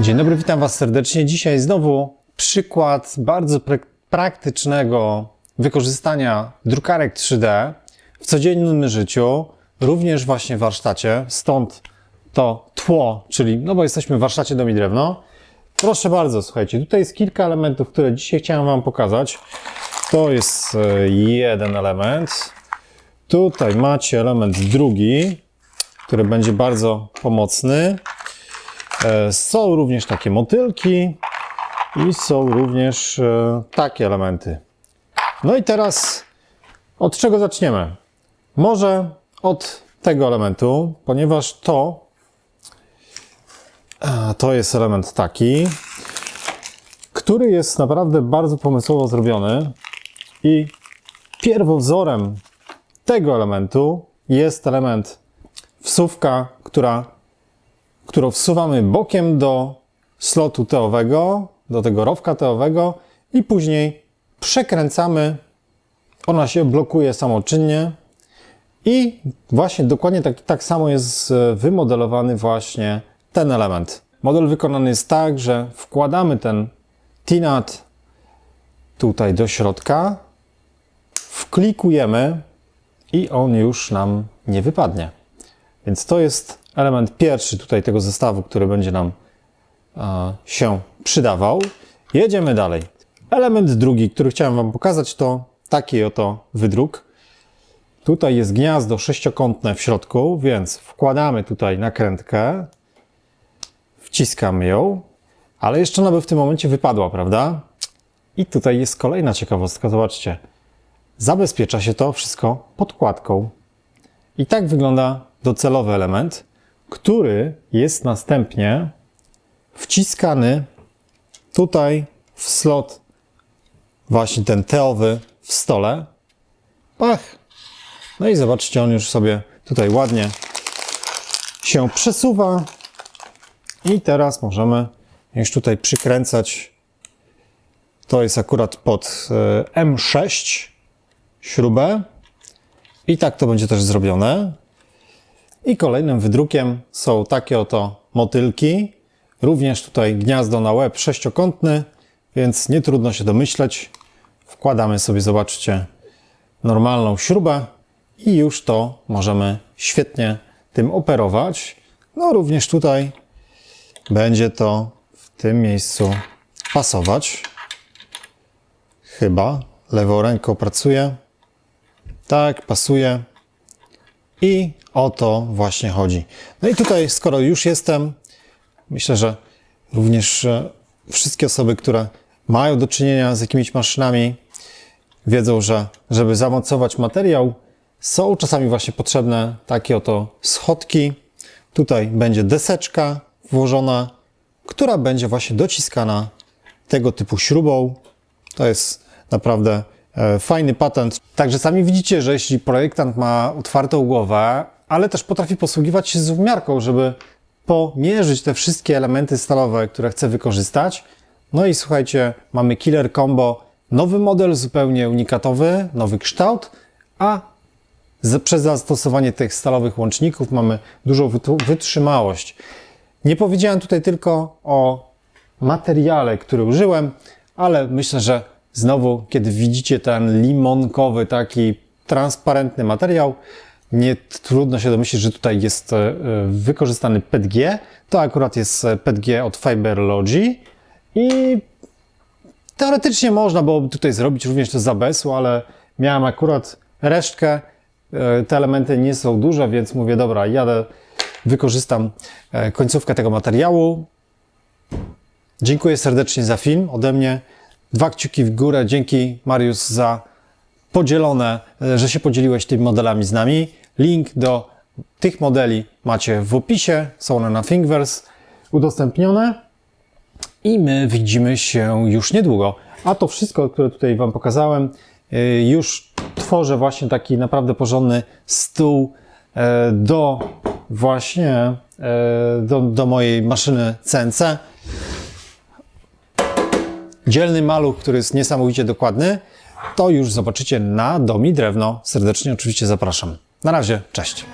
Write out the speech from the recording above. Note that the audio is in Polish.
Dzień dobry, witam Was serdecznie. Dzisiaj znowu przykład bardzo prak- praktycznego wykorzystania drukarek 3D w codziennym życiu, również właśnie w warsztacie. Stąd to tło, czyli, no bo jesteśmy w warsztacie Dom i Drewno. Proszę bardzo, słuchajcie, tutaj jest kilka elementów, które dzisiaj chciałem Wam pokazać. To jest e, jeden element. Tutaj macie element drugi, który będzie bardzo pomocny. E, Są również takie motylki i są również e, takie elementy. No i teraz od czego zaczniemy? Może od tego elementu, ponieważ to e, to jest element taki, który jest naprawdę bardzo pomysłowo zrobiony i pierwowzorem tego elementu jest element wsówka, która którą wsuwamy bokiem do slotu teowego, do tego rowka teowego i później przekręcamy. Ona się blokuje samoczynnie i właśnie dokładnie tak, tak samo jest wymodelowany właśnie ten element. Model wykonany jest tak, że wkładamy ten TINAT tutaj do środka, wklikujemy i on już nam nie wypadnie. Więc to jest element pierwszy tutaj tego zestawu, który będzie nam e, się przydawał. Jedziemy dalej. Element drugi, który chciałem Wam pokazać, to taki oto wydruk. Tutaj jest gniazdo sześciokątne w środku, więc wkładamy tutaj nakrętkę, wciskamy ją, ale jeszcze ona by w tym momencie wypadła, prawda? I tutaj jest kolejna ciekawostka, zobaczcie. Zabezpiecza się to wszystko podkładką. I tak wygląda docelowy element, który jest następnie wciskany tutaj w slot, właśnie ten teowy w stole. Pach! No i zobaczcie, on już sobie tutaj ładnie się przesuwa. I teraz możemy już tutaj przykręcać. To jest akurat pod e, M6 śrubę. I tak to będzie też zrobione. I kolejnym wydrukiem są takie oto motylki. Również tutaj gniazdo na łeb sześciokątny, więc nie trudno się domyśleć. Wkładamy sobie, zobaczcie, normalną śrubę i już to możemy świetnie tym operować. No również tutaj będzie to w tym miejscu pasować. Chyba lewą ręką pracuję. Tak, pasuje. I o to właśnie chodzi. No i tutaj, skoro już jestem, myślę, że również e, wszystkie osoby, które mają do czynienia z jakimiś maszynami, wiedzą, że żeby zamocować materiał, są czasami właśnie potrzebne takie oto schodki. Tutaj będzie deseczka włożona, która będzie właśnie dociskana tego typu śrubą. To jest naprawdę fajny patent. Także sami widzicie, że jeśli projektant ma otwartą głowę, ale też potrafi posługiwać się z wmiarką, żeby pomierzyć te wszystkie elementy stalowe, które chce wykorzystać. No i słuchajcie, mamy Killer Combo, nowy model, zupełnie unikatowy, nowy kształt, a przez zastosowanie tych stalowych łączników mamy dużą wytrzymałość. Nie powiedziałem tutaj tylko o materiale, który użyłem, ale myślę, że znowu, kiedy widzicie ten limonkowy, taki transparentny materiał, nie trudno się domyślić, że tutaj jest e, wykorzystany PETG. To akurat jest e, PETG od Fiberlogy i teoretycznie można byłoby tutaj zrobić również to z ABS-u, ale miałem akurat resztkę. E, Te elementy nie są duże, więc mówię, dobra, jadę, wykorzystam końcówkę tego materiału. Dziękuję serdecznie za film ode mnie. Dwa kciuki w górę. Dzięki Mariusz za podzielone, e, że się podzieliłeś tymi modelami z nami. Link do tych modeli macie w opisie. Są one na Thingiverse udostępnione. I my widzimy się już niedługo. A to wszystko, które tutaj Wam pokazałem, y, już tworzę właśnie taki naprawdę porządny stół e, do właśnie e, do, do mojej maszyny CNC. Dzielny maluch, który jest niesamowicie dokładny, to już zobaczycie na Domi Drewno. Serdecznie oczywiście zapraszam. Na razie, cześć.